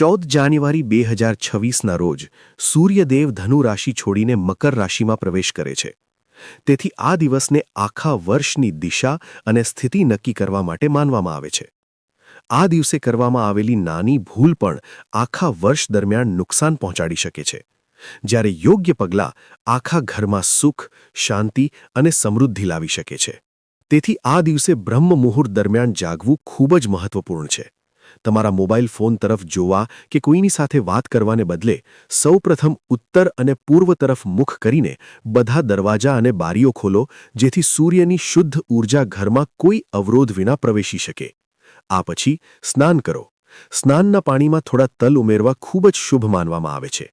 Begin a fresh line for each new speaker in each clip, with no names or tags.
ચૌદ જાન્યુઆરી બે હજાર છવ્વીસના રોજ સૂર્યદેવ ધનુ રાશિ છોડીને મકર રાશિમાં પ્રવેશ કરે છે. તેથી આ દિવસને આખા વર્ષની દિશા અને સ્થિતિ નક્કી કરવા માટે માનવામાં આવે છે. આ દિવસે કરવામાં આવેલી નાની ભૂલ પણ આખા વર્ષ દરમિયાન નુકસાન પહોંચાડી શકે છે. જ્યારે યોગ્ય પગલાં આખા ઘરમાં સુખ, શાંતિ અને સમૃદ્ધિ લાવી શકે છે. તેથી આ દિવસે બ્રહ્મ મુહૂર્ત દરમિયાન જાગવું ખૂબ જ મહત્વપૂર્ણ છે. તમારા મોબાઈલ ફોન તરફ જોવા કે કોઈની સાથે વાત કરવાને બદલે સૌપ્રથમ ઉત્તર અને પૂર્વ તરફ મુખ કરીને બધા દરવાજા અને બારીઓ ખોલો, જેથી સૂર્યની શુદ્ધ ઊર્જા ઘરમાં કોઈ અવરોધ વિના પ્રવેશી શકે. આ પછી સ્નાન કરો. સ્નાનના પાણીમાં થોડા તલ ઉમેરવા ખૂબ જ શુભ માનવામાં આવે છે.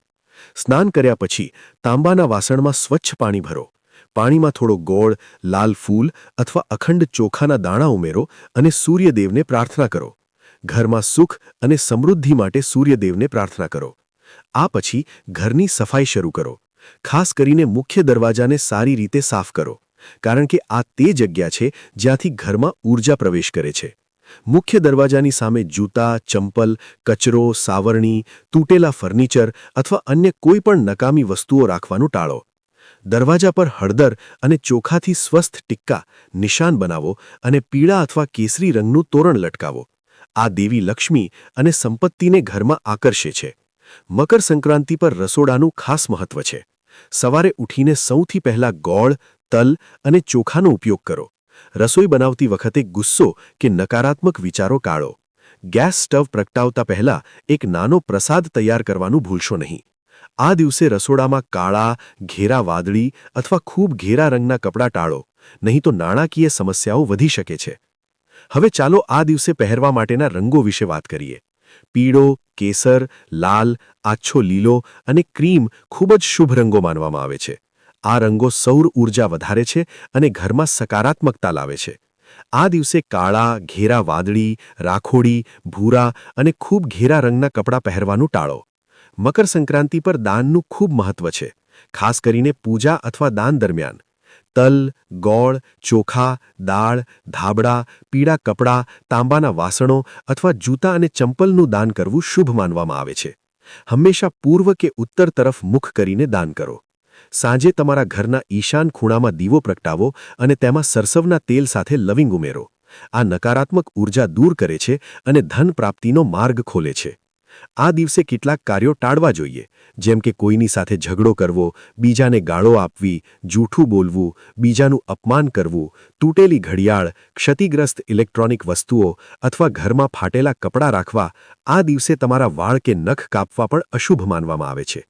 સ્નાન કર્યા પછી તાંબાના વાસણમાં સ્વચ્છ પાણી ભરો. પાણીમાં થોડો ગોળ, લાલ ફૂલ અથવા અખંડ ચોખાના દાણા ઉમેરો અને સૂર્યદેવને પ્રાર્થના કરો. ઘરમાં સુખ અને સમૃદ્ધિ માટે સૂર્યદેવને પ્રાર્થના કરો. આ પછી ઘરની સફાઈ શરૂ કરો. ખાસ કરીને મુખ્ય દરવાજાને સારી રીતે સાફ કરો, કારણ કે આ તે જગ્યા છે જ્યાંથી ઘરમાં ઊર્જા પ્રવેશ કરે છે. મુખ્ય દરવાજાની સામે જૂતા, ચંપલ, કચરો, સાવરણી, તૂટેલા ફર્નિચર અથવા અન્ય કોઈ પણ નકામી વસ્તુઓ રાખવાનું ટાળો. દરવાજા પર હળદર અને ચોખાથી સ્વસ્થ ટિક્કા નિશાન બનાવો અને પીળા અથવા કેસરી રંગનું તોરણ લટકાવો. આ દેવી લક્ષ્મી અને સંપત્તિને ઘરમાં આકર્ષે છે. મકર સંક્રાંતિ પર રસોડાનું ખાસ મહત્વ છે. સવારે ઉઠીને સૌથી પહેલા ગોળ, તલ અને ચોખાનો ઉપયોગ કરો. રસોઈ બનાવતી વખતે ગુસ્સો કે નકારાત્મક વિચારો કાઢો. ગેસ સ્ટવ પ્રગટાવતા પહેલા એક નાનો પ્રસાદ તૈયાર કરવાનું ભૂલશો નહીં. આ દિવસે રસોડામાં કાળા, ઘેરા વાદળી અથવા ખૂબ ઘેરા રંગના કપડાં ટાળો, નહીં તો નાણાકીય સમસ્યાઓ વધી શકે છે. હવે ચાલો આ દિવસે પહેરવા માટેના રંગો વિશે વાત કરીએ. પીળો, કેસર, લાલ, આછો લીલો અને ક્રીમ ખૂબ જ શુભ રંગો માનવામાં આવે છે. આ રંગો સૌર ઊર્જા વધારે છે અને ઘરમાં સકારાત્મકતા લાવે છે. આ દિવસે કાળા, ઘેરા વાદળી, રાખોડી, ભૂરા અને ખૂબ ઘેરા રંગના કપડાં પહેરવાનું ટાળો. મકર સંક્રાંતિ પર દાનનું ખૂબ મહત્વ છે. ખાસ કરીને પૂજા અથવા દાન દરમિયાન. તલ, ગોળ, ચોખા, દાળ, ધાબળા, પીળા કપડાં, તાંબાના વાસણો અથવા જૂતા અને ચંપલનું દાન કરવું શુભ માનવામાં આવે છે. હંમેશા પૂર્વ કે ઉત્તર તરફ મુખ કરીને દાન કરો. સાંજે તમારા ઘરના ઈશાન ખૂણામાં દીવો પ્રગટાવો અને તેમાં સરસવના તેલ સાથે લવિંગ ઉમેરો. આ નકારાત્મક ઊર્જા દૂર કરે છે અને ધન પ્રાપ્તિનો માર્ગ ખોલે છે. આ દિવસે કેટલાક કાર્યો ટાળવા જોઈએ. જેમ કે કોઈની સાથે ઝઘડો કરવો, બીજાને ગાળો આપવી, જૂઠું બોલવું, બીજાનું અપમાન કરવું, તૂટેલી ઘડિયાળ, ક્ષતિગ્રસ્ત ઇલેક્ટ્રોનિક વસ્તુઓ અથવા ઘરમાં ફાટેલા કપડાં રાખવા, આ દિવસે તમારા વાળ કે નખ કાપવા પણ અશુભ માનવામાં આવે છે.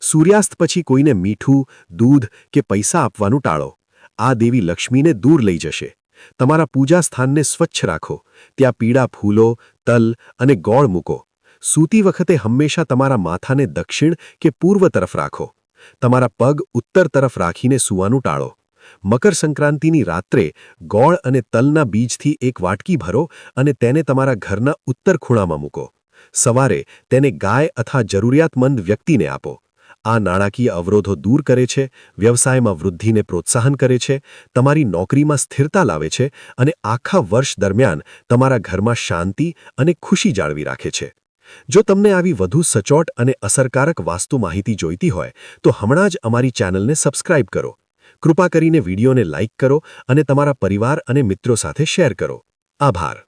સૂર્યાસ્ત પછી કોઈને મીઠું, દૂધ કે પૈસા આપવાનું ટાળો. આ દેવી લક્ષ્મીને દૂર લઈ જશે. તમારા પૂજા સ્થાનને સ્વચ્છ રાખો. ત્યાં પીળા ફૂલો, તલ અને ગોળ મૂકો. સૂતી વખતે હંમેશા તમારા માથાને દક્ષિણ કે પૂર્વ તરફ રાખો. તમારા પગ ઉત્તર તરફ રાખીને સૂવાનું ટાળો. મકર સંક્રાંતિની રાત્રે ગોળ અને તલના બીજથી એક વાટકી ભરો અને તેને તમારા ઘરના ઉત્તર ખૂણામાં મૂકો. સવારે તેને ગાય અથવા જરૂરિયાતમંદ વ્યક્તિને આપો. આ નાણાકીય અવરોધો દૂર કરે છે, વ્યવસાયમાં વૃદ્ધિને પ્રોત્સાહન કરે છે, તમારી નોકરીમાં સ્થિરતા લાવે છે અને આખા વર્ષ દરમિયાન તમારા ઘરમાં શાંતિ અને ખુશી જાળવી રાખે છે. જો તમને આવી વધુ સચોટ અને અસરકારક વાસ્તુ માહિતી જોઈતી હોય, તો હમણાં જ અમારી ચેનલને સબસ્ક્રાઇબ કરો. કૃપા કરીને વિડીયોને લાઇક કરો અને તમારા પરિવાર અને મિત્રો સાથે શેર કરો. આભાર.